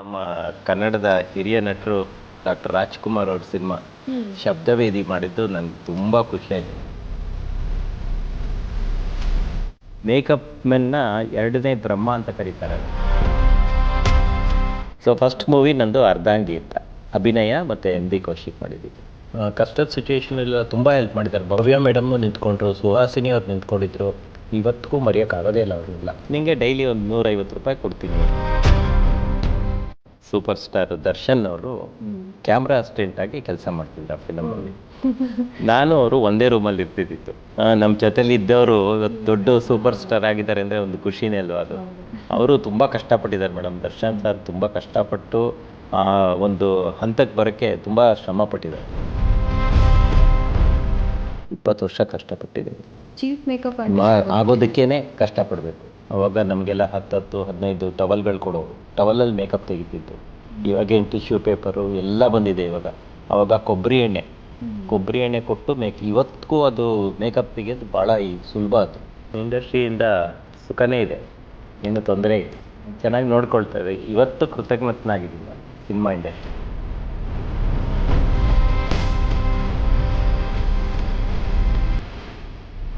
ನಮ್ಮ ಕನ್ನಡದ ಹಿರಿಯ ನಟರು ಡಾಕ್ಟರ್ ರಾಜ್ಕುಮಾರ್ ಅವ್ರ ಸಿನಿಮಾ ಶಬ್ದವೇದಿ ಮಾಡಿದ್ದು ನನಗೆ ತುಂಬ ಖುಷಿಯಾಯಿತು ಮೇಕಪ್ ಮೆನ್ನ ಎರಡನೇ ಬ್ರಹ್ಮ ಅಂತ ಕರೀತಾರೆ. ಸೊ ಫಸ್ಟ್ ಮೂವಿ ನಂದು ಅರ್ಧಾಂಗಿ ಅಂತ. ಅಭಿನಯ ಮತ್ತು ಎಂ ಬಿ ಕೌಶಿಕ್ ಮಾಡಿದ್ದೀವಿ ಕಷ್ಟದ ಸಿಚುವೇಶನೆಲ್ಲ ತುಂಬ ಹೆಲ್ಪ್ ಮಾಡಿದ್ದಾರೆ. ಭವ್ಯ ಮೇಡಮ್ನು ನಿಂತ್ಕೊಂಡ್ರು ಸುಹಾಸಿನಿ ಅವ್ರು ನಿಂತ್ಕೊಂಡಿದ್ರು. ಇವತ್ತಿಗೂ ಮರೆಯೋಕ್ಕಾಗೋದೇ ಇಲ್ಲ ಅವ್ರನ್ನೆಲ್ಲ. ನಿಮಗೆ ಡೈಲಿ ಒಂದು ನೂರೈವತ್ತು ರೂಪಾಯಿ ಕೊಡ್ತೀನಿ. ಸೂಪರ್ ಸ್ಟಾರ್ ದರ್ಶನ್ ಅವರು ಕ್ಯಾಮ್ರಾ ಅಸಿಸ್ಟೆಂಟ್ ಆಗಿ ಕೆಲಸ ಮಾಡ್ತಿದ್ದ ಫಿಲಮಲ್ಲಿ ನಾನು ಅವರು ಒಂದೇ ರೂಮಲ್ಲಿ ಇರ್ತಿದ್ದಿತ್ತು. ನಮ್ಮ ಜೊತೆಲಿ ಇದ್ದವರು ದೊಡ್ಡ ಸೂಪರ್ ಸ್ಟಾರ್ ಆಗಿದ್ದಾರೆ ಅಂದ್ರೆ ಒಂದು ಖುಷಿನೇ ಅಲ್ವಾ ಅದು. ಅವರು ತುಂಬಾ ಕಷ್ಟಪಟ್ಟಿದ್ದಾರೆ ಮೇಡಮ್. ದರ್ಶನ್ ಸರ್ ತುಂಬಾ ಕಷ್ಟಪಟ್ಟು ಆ ಒಂದು ಹಂತಕ್ಕೆ ಬರೋಕ್ಕೆ ತುಂಬಾ ಶ್ರಮ ಪಟ್ಟಿದ್ದಾರೆ ಇಪ್ಪತ್ತು ವರ್ಷ ಕಷ್ಟಪಟ್ಟಿದ್ದೀನಿ. ಚೀಫ್ ಮೇಕಪ್ ಮಾ- ಆಗೋದಕ್ಕೇನೆ ಕಷ್ಟಪಡಬೇಕು. ಅವಾಗ ನಮಗೆಲ್ಲ ಹತ್ತತ್ತು ಹದಿನೈದು ಟವಲ್ಗಳು ಕೊಡೋರು. ಟವಲಲ್ಲಿ ಮೇಕಪ್ ತೆಗಿತಿದ್ದು. ಇವಾಗೇನು ಟಿಶ್ಯೂ ಪೇಪರು ಎಲ್ಲ ಬಂದಿದೆ ಇವಾಗ. ಅವಾಗ ಕೊಬ್ಬರಿ ಎಣ್ಣೆ. ಕೊಬ್ಬರಿ ಎಣ್ಣೆ ಕೊಟ್ಟು ಮೇಕ್ ಇವತ್ತಿಗೂ ಅದು ಮೇಕಪ್ ತೆಗಿಯೋದು ಭಾಳ ಈ ಸುಲಭ ಅದು. ಇಂಡಸ್ಟ್ರಿಯಿಂದ ಸುಖನೇ ಇದೆ. ಏನು ತೊಂದರೆ ಇದೆ ಚೆನ್ನಾಗಿ ನೋಡ್ಕೊಳ್ತಾರೆ ಇವತ್ತು ಕೃತಜ್ಞತನಾಗಿದ್ದೀನಿ ಸಿನಿಮಾ ಇಂಡಸ್ಟ್ರಿ